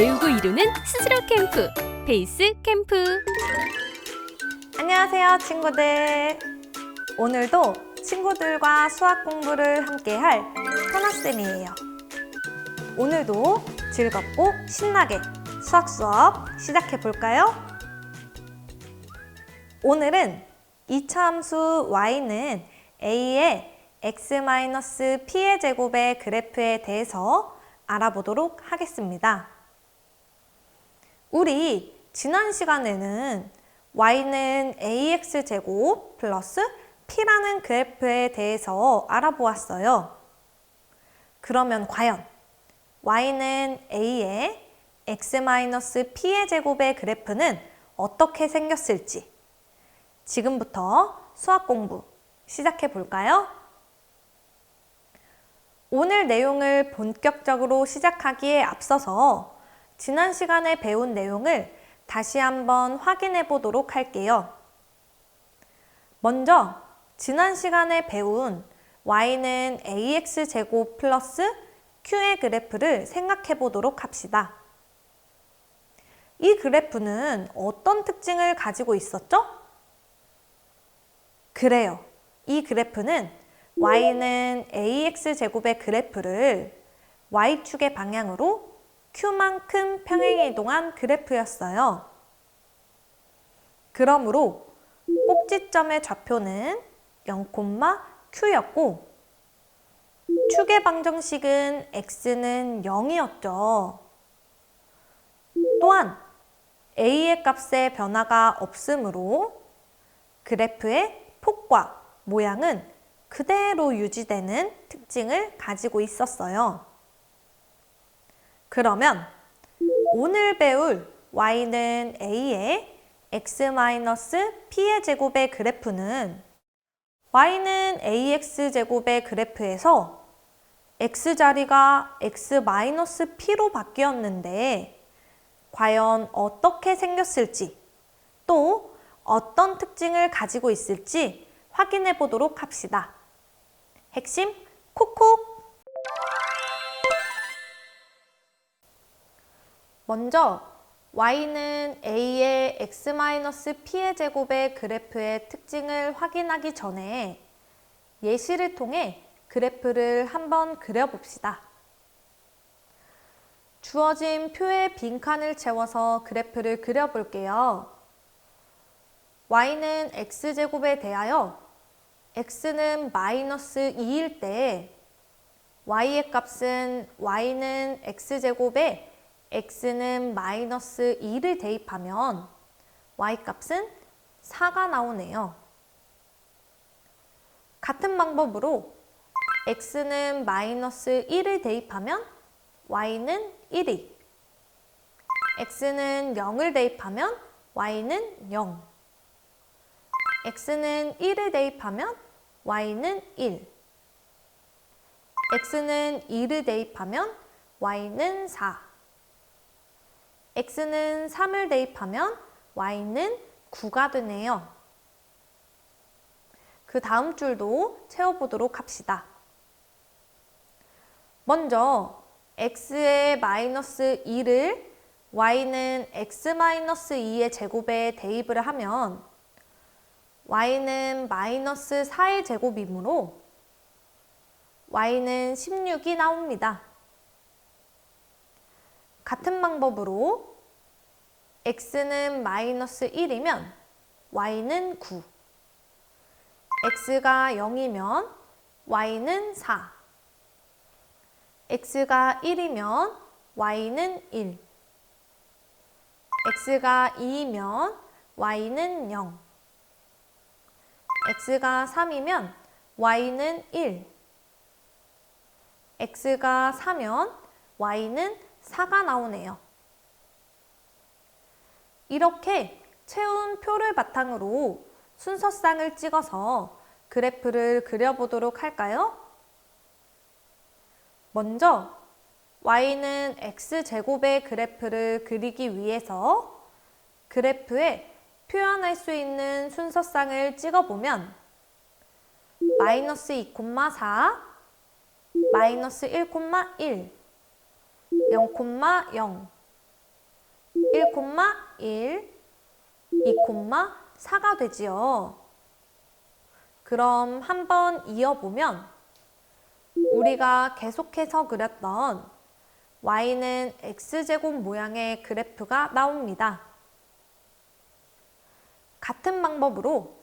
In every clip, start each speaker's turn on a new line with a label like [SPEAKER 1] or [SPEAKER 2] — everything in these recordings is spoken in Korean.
[SPEAKER 1] 배우고 이루는 스스로 캠프 베이스 캠프
[SPEAKER 2] 안녕하세요, 친구들. 오늘도 친구들과 수학 공부를 함께 할 하나쌤이에요. 오늘도 즐겁고 신나게 수학 수업 시작해 볼까요? 오늘은 이차함수 y는 a의 x-p의 제곱의 그래프에 대해서 알아보도록 하겠습니다. 우리 지난 시간에는 y는 ax 제곱 플러스 p라는 그래프에 대해서 알아보았어요. 그러면 과연 y는 a의 x-p의 제곱의 그래프는 어떻게 생겼을지 지금부터 수학 공부 시작해 볼까요? 오늘 내용을 본격적으로 시작하기에 앞서서 지난 시간에 배운 내용을 다시 한번 확인해 보도록 할게요. 먼저 지난 시간에 배운 y는 ax 제곱 플러스 q의 그래프를 생각해 보도록 합시다. 이 그래프는 어떤 특징을 가지고 있었죠? 그래요. 이 그래프는 y는 ax 제곱의 그래프를 y축의 방향으로 q만큼 평행이동한 그래프였어요. 그러므로 꼭지점의 좌표는 0,q였고 축의 방정식은 x는 0이었죠. 또한 a의 값에 변화가 없으므로 그래프의 폭과 모양은 그대로 유지되는 특징을 가지고 있었어요. 그러면 오늘 배울 y는 a의 x-p의 제곱의 그래프는 y는 ax 제곱의 그래프에서 x자리가 x-p로 바뀌었는데 과연 어떻게 생겼을지 또 어떤 특징을 가지고 있을지 확인해 보도록 합시다. 핵심 콕콕! 먼저 y는 a의 x-p의 제곱의 그래프의 특징을 확인하기 전에 예시를 통해 그래프를 한번 그려봅시다. 주어진 표에 빈칸을 채워서 그래프를 그려볼게요. y는 x제곱에 대하여 x는 마이너스 2일 때 y의 값은 y는 x제곱에 x는 마이너스 2를 대입하면 y값은 4가 나오네요. 같은 방법으로 x는 마이너스 1을 대입하면 y는 1이 x는 0을 대입하면 y는 0 x는 1을 대입하면 y는 1 x는 2를 대입하면 y는 4 x는 3을 대입하면 y는 9가 되네요. 그 다음 줄도 채워보도록 합시다. 먼저 x의 마이너스 2를 y는 x-2의 제곱에 대입을 하면 y는 마이너스 4의 제곱이므로 y는 16이 나옵니다. 같은 방법으로 x는 마이너스 1이면 y는 9 x가 0이면 y는 4 x가 1이면 y는 1 x가 2이면 y는 0 x가 3이면 y는 1 x가 4면 y는 4가 나오네요. 이렇게 채운 표를 바탕으로 순서쌍을 찍어서 그래프를 그려보도록 할까요? 먼저 y는 x제곱의 그래프를 그리기 위해서 그래프에 표현할 수 있는 순서쌍을 찍어보면 마이너스 2,4, 마이너스 1,1, 0,0, 1,1, 2,4가 되지요. 그럼 한번 이어보면 우리가 계속해서 그렸던 y는 x제곱 모양의 그래프가 나옵니다. 같은 방법으로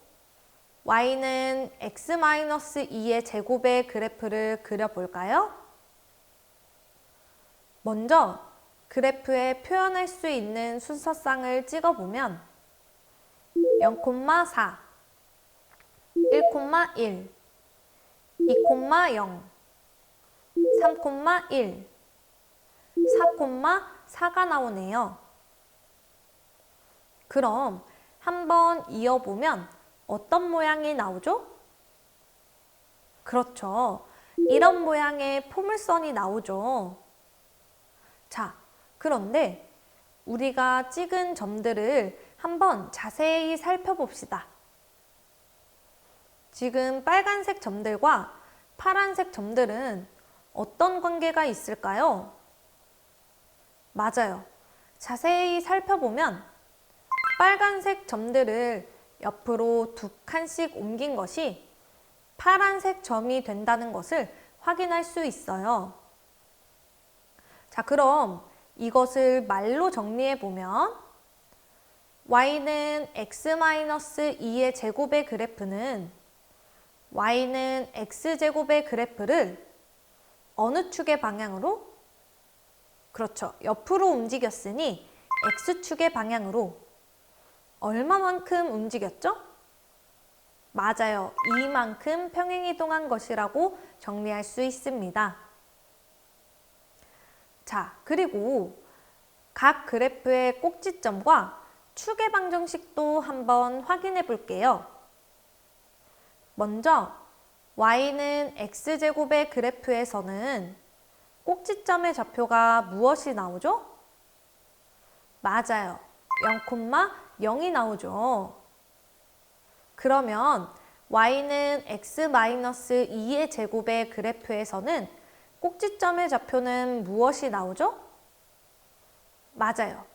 [SPEAKER 2] y는 x-2의 제곱의 그래프를 그려볼까요? 먼저 그래프에 표현할 수 있는 순서상을 찍어보면 0,4, 1,1, 2,0, 3,1, 4,4가 나오네요. 그럼 한번 이어보면 어떤 모양이 나오죠? 그렇죠. 이런 모양의 포물선이 나오죠. 자, 그런데 우리가 찍은 점들을 한번 자세히 살펴봅시다. 지금 빨간색 점들과 파란색 점들은 어떤 관계가 있을까요? 맞아요. 자세히 살펴보면 빨간색 점들을 옆으로 두 칸씩 옮긴 것이 파란색 점이 된다는 것을 확인할 수 있어요. 자, 그럼 이것을 말로 정리해 보면 y는 x-2의 제곱의 그래프는 y는 x제곱의 그래프를 어느 축의 방향으로? 그렇죠. 옆으로 움직였으니 x축의 방향으로 얼마만큼 움직였죠? 맞아요. 이만큼 평행이동한 것이라고 정리할 수 있습니다. 자, 그리고 각 그래프의 꼭지점과 축의 방정식도 한번 확인해 볼게요. 먼저 y는 x제곱의 그래프에서는 꼭지점의 좌표가 무엇이 나오죠? 맞아요. 0,0이 나오죠. 그러면 y는 x-2의 제곱의 그래프에서는 꼭지점의 좌표는 무엇이 나오죠? 맞아요.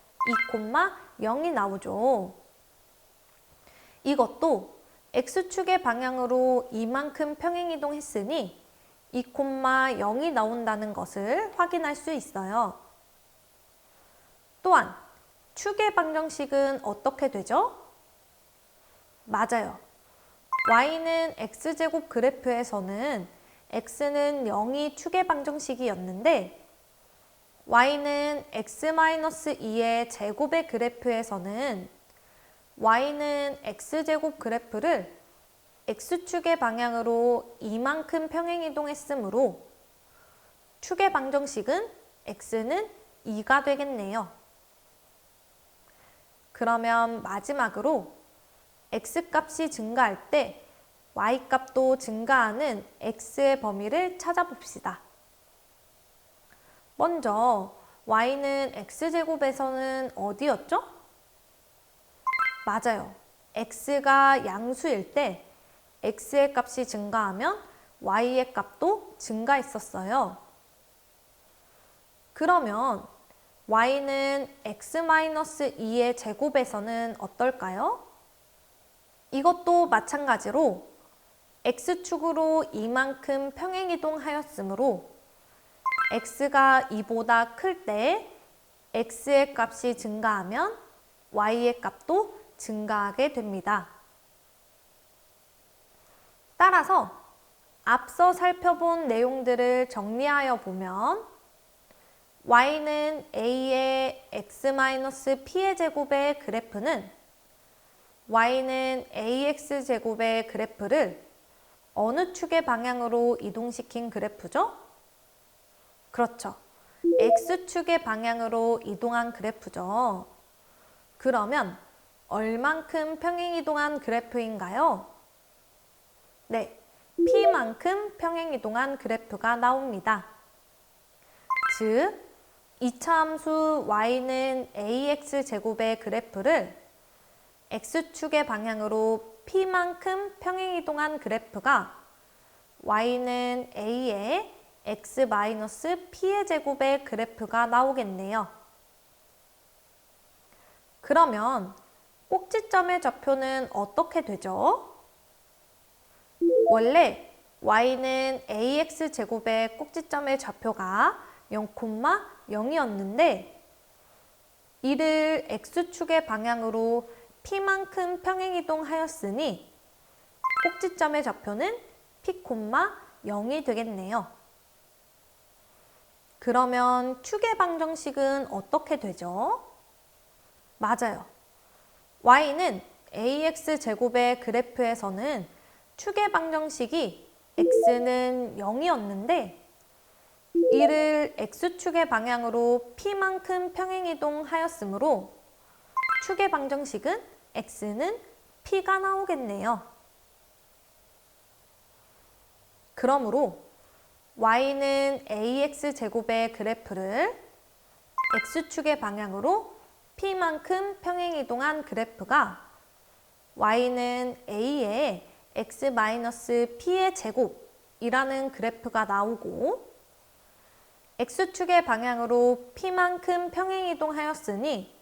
[SPEAKER 2] 2,0이 나오죠. 이것도 x축의 방향으로 이만큼 평행이동 했으니 2,0이 나온다는 것을 확인할 수 있어요. 또한 축의 방정식은 어떻게 되죠? 맞아요. y는 x제곱 그래프에서는 x는 0이 축의 방정식이었는데 y는 x-2의 제곱의 그래프에서는 y는 x제곱 그래프를 x축의 방향으로 이만큼 평행이동했으므로 축의 방정식은 x는 2가 되겠네요. 그러면 마지막으로 x값이 증가할 때 y값도 증가하는 x의 범위를 찾아봅시다. 먼저 y는 x제곱에서는 어디였죠? 맞아요. x가 양수일 때 x의 값이 증가하면 y의 값도 증가했었어요. 그러면 y는 x-2의 제곱에서는 어떨까요? 이것도 마찬가지로 x축으로 이만큼 평행이동하였으므로 x가 2보다 클 때 x의 값이 증가하면 y의 값도 증가하게 됩니다. 따라서 앞서 살펴본 내용들을 정리하여 보면 y는 a의 x-p의 제곱의 그래프는 y는 ax 제곱의 그래프를 어느 축의 방향으로 이동시킨 그래프죠? 그렇죠. x축의 방향으로 이동한 그래프죠. 그러면 얼만큼 평행이동한 그래프인가요? 네, p만큼 평행이동한 그래프가 나옵니다. 즉, 이차 함수 y는 ax 제곱의 그래프를 x축의 방향으로 p만큼 평행이동한 그래프가 y는 a의 x-p의 제곱의 그래프가 나오겠네요. 그러면 꼭지점의 좌표는 어떻게 되죠? 원래 y는 ax 제곱의 꼭지점의 좌표가 0,0이었는데 이를 x축의 방향으로 p만큼 평행이동하였으니 꼭지점의 좌표는 p, 0이 되겠네요. 그러면 축의 방정식은 어떻게 되죠? 맞아요. y는 ax 제곱의 그래프에서는 축의 방정식이 x는 0이었는데 이를 x축의 방향으로 p만큼 평행이동하였으므로 축의 방정식은 x는 p가 나오겠네요. 그러므로 y는 ax 제곱의 그래프를 x축의 방향으로 p만큼 평행이동한 그래프가 y는 a의 x-p의 제곱이라는 그래프가 나오고 x축의 방향으로 p만큼 평행이동하였으니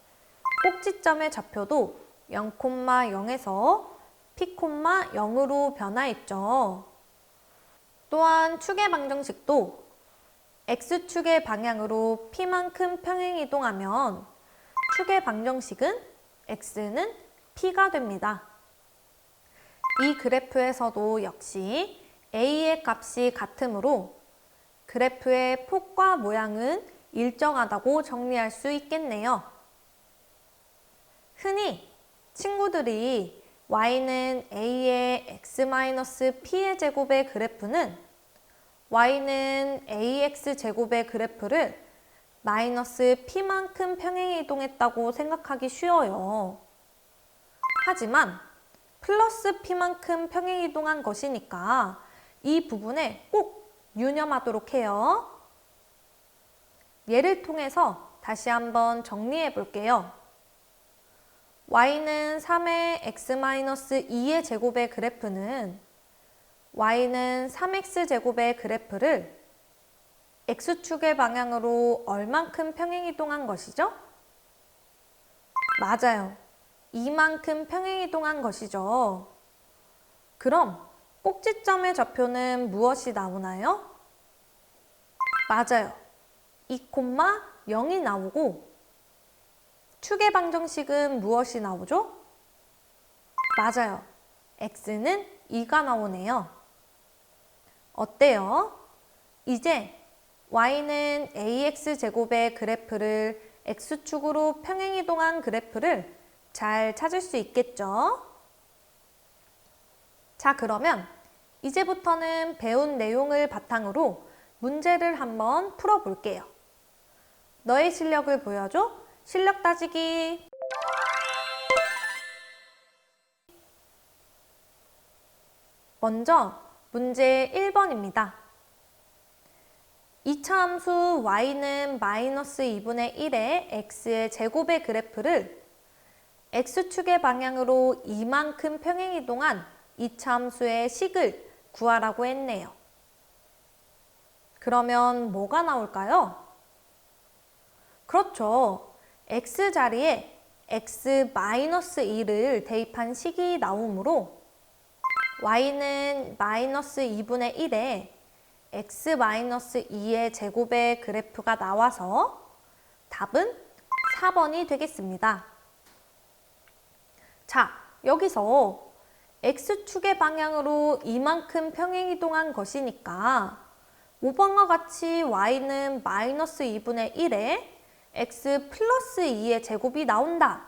[SPEAKER 2] 꼭지점의 좌표도 0,0에서 p,0으로 변화했죠. 또한 축의 방정식도 x축의 방향으로 p만큼 평행 이동하면 축의 방정식은 x는 p가 됩니다. 이 그래프에서도 역시 a의 값이 같으므로 그래프의 폭과 모양은 일정하다고 정리할 수 있겠네요. 흔히 친구들이 y는 a의 x-p의 제곱의 그래프는 y는 ax 제곱의 그래프를 마이너스 p만큼 평행이동했다고 생각하기 쉬워요. 하지만 플러스 p만큼 평행 이동한 것이니까 이 부분에 꼭 유념하도록 해요. 예를 통해서 다시 한번 정리해 볼게요. Y는 3의 x-2의 제곱의 그래프는 y는 3x 제곱의 그래프를 x축의 방향으로 얼만큼 평행이동한 것이죠? 맞아요. 이만큼 평행이동한 것이죠. 그럼 꼭지점의 좌표는 무엇이 나오나요? 맞아요. 2,0이 나오고 축의 방정식은 무엇이 나오죠? 맞아요. x는 2가 나오네요. 어때요? 이제 y는 ax 제곱의 그래프를 x축으로 평행이동한 그래프를 잘 찾을 수 있겠죠? 자, 그러면 이제부터는 배운 내용을 바탕으로 문제를 한번 풀어볼게요. 너의 실력을 보여줘. 실력 따지기. 먼저 문제 1번입니다. 이차함수 y는 마이너스 2분의 1의 x의 제곱의 그래프를 x축의 방향으로 이만큼 평행이동한 이차함수의 식을 구하라고 했네요. 그러면 뭐가 나올까요? 그렇죠. X 자리에 x-2를 대입한 식이 나오므로 y는 마이너스 2분의 1에 x-2의 제곱의 그래프가 나와서 답은 4번이 되겠습니다. 자, 여기서 x축의 방향으로 이만큼 평행이동한 것이니까 5번과 같이 y는 마이너스 2분의 1에 x 플러스 2의 제곱이 나온다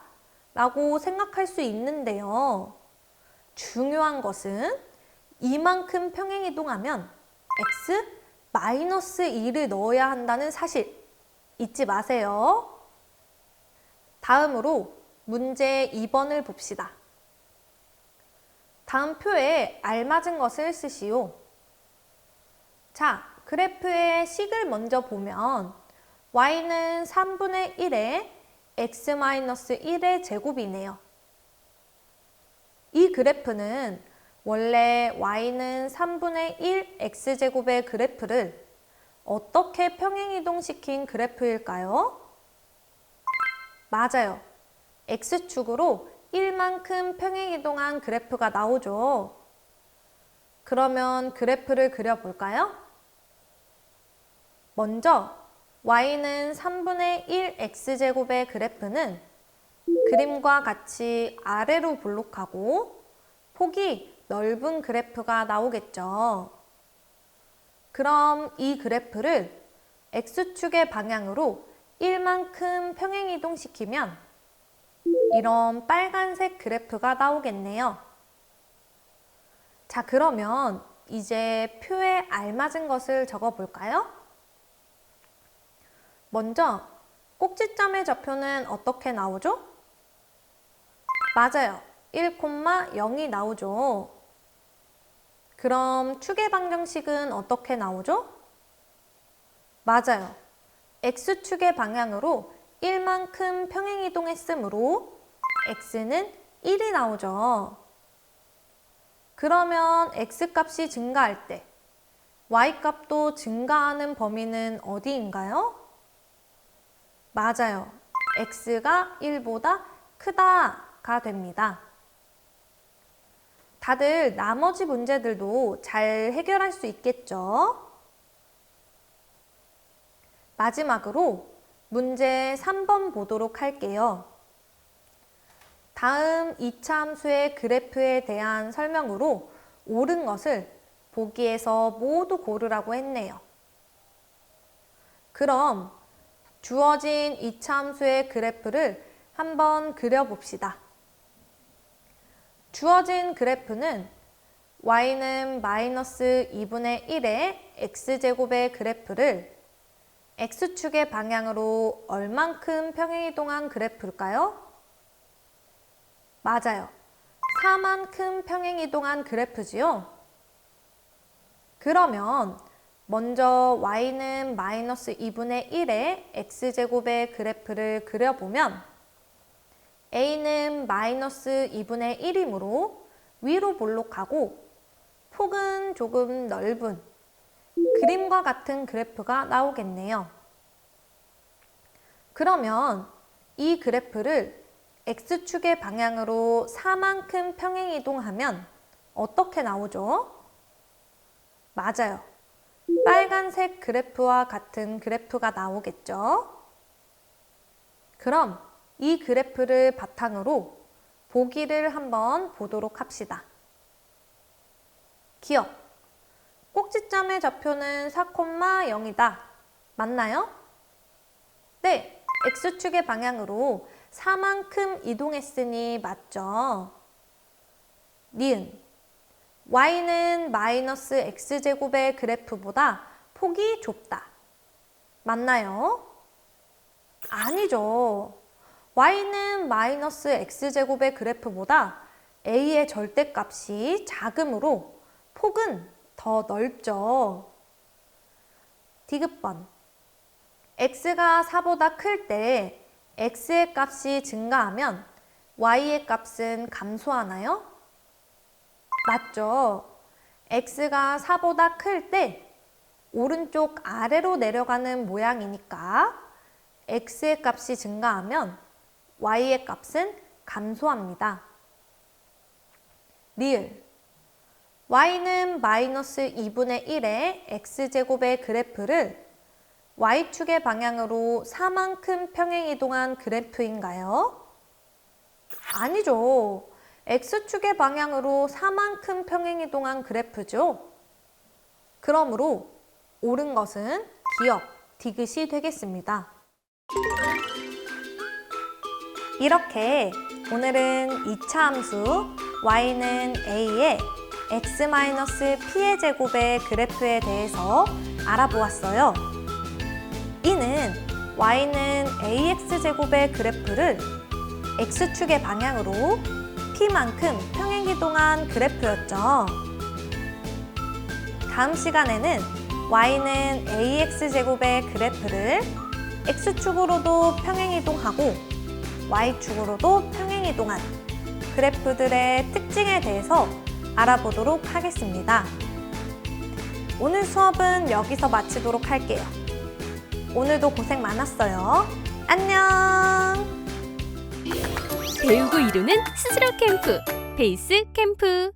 [SPEAKER 2] 라고 생각할 수 있는데요. 중요한 것은 이만큼 평행이동하면 x 마이너스 2를 넣어야 한다는 사실 잊지 마세요. 다음으로 문제 2번을 봅시다. 다음 표에 알맞은 것을 쓰시오. 자, 그래프의 식을 먼저 보면 y는 3분의 1에 x-1의 제곱이네요. 이 그래프는 원래 y는 3분의 1 x제곱의 그래프를 어떻게 평행이동시킨 그래프일까요? 맞아요. x축으로 1만큼 평행이동한 그래프가 나오죠. 그러면 그래프를 그려볼까요? 먼저 y는 3분의 1 x제곱의 그래프는 그림과 같이 아래로 볼록하고 폭이 넓은 그래프가 나오겠죠. 그럼 이 그래프를 x축의 방향으로 1만큼 평행이동시키면 이런 빨간색 그래프가 나오겠네요. 자, 그러면 이제 표에 알맞은 것을 적어 볼까요? 먼저 꼭지점의 좌표는 어떻게 나오죠? 맞아요. 1,0이 나오죠. 그럼 축의 방정식은 어떻게 나오죠? 맞아요. x축의 방향으로 1만큼 평행이동했으므로 x는 1이 나오죠. 그러면 x값이 증가할 때 y값도 증가하는 범위는 어디인가요? 맞아요. x가 1보다 크다가 됩니다. 다들 나머지 문제들도 잘 해결할 수 있겠죠? 마지막으로 문제 3번 보도록 할게요. 다음 이차 함수의 그래프에 대한 설명으로 옳은 것을 보기에서 모두 고르라고 했네요. 그럼 주어진 이차 함수의 그래프를 한번 그려봅시다. 주어진 그래프는 y는 마이너스 2분의 1의 x제곱의 그래프를 x축의 방향으로 얼만큼 평행이동한 그래프일까요? 맞아요. 4만큼 평행이동한 그래프지요? 그러면 먼저 y는 마이너스 2분의 1의 x제곱의 그래프를 그려보면 a는 마이너스 2분의 1이므로 위로 볼록하고 폭은 조금 넓은 그림과 같은 그래프가 나오겠네요. 그러면 이 그래프를 x축의 방향으로 4만큼 평행이동하면 어떻게 나오죠? 맞아요. 빨간색 그래프와 같은 그래프가 나오겠죠? 그럼 이 그래프를 바탕으로 보기를 한번 보도록 합시다. 기억. 꼭지점의 좌표는 4,0이다. 맞나요? 네, x축의 방향으로 4만큼 이동했으니 맞죠? 니은. Y는 마이너스 x제곱의 그래프보다 폭이 좁다. 맞나요? 아니죠. y는 마이너스 x제곱의 그래프보다 a의 절대값이 작으므로 폭은 더 넓죠. 디귿번. x가 4보다 클 때 x의 값이 증가하면 y의 값은 감소하나요? 맞죠. x가 4보다 클 때 오른쪽 아래로 내려가는 모양이니까 x의 값이 증가하면 y의 값은 감소합니다. 리을 y는 마이너스 2분의 1의 x제곱의 그래프를 y축의 방향으로 4만큼 평행 이동한 그래프인가요? 아니죠. X축의 방향으로 4만큼 평행이동한 그래프죠. 그러므로 옳은 것은 기억, 디귿이 되겠습니다. 이렇게 오늘은 2차 함수 y는 a의 x-p의 제곱의 그래프에 대해서 알아보았어요. 이는 y는 ax 제곱의 그래프를 x축의 방향으로 p만큼 평행이동한 그래프였죠. 다음 시간에는 y는 ax 제곱의 그래프를 x축으로도 평행이동하고 y축으로도 평행이동한 그래프들의 특징에 대해서 알아보도록 하겠습니다. 오늘 수업은 여기서 마치도록 할게요. 오늘도 고생 많았어요. 안녕!
[SPEAKER 1] 배우고 이루는 스스로 캠프. 베이스 캠프.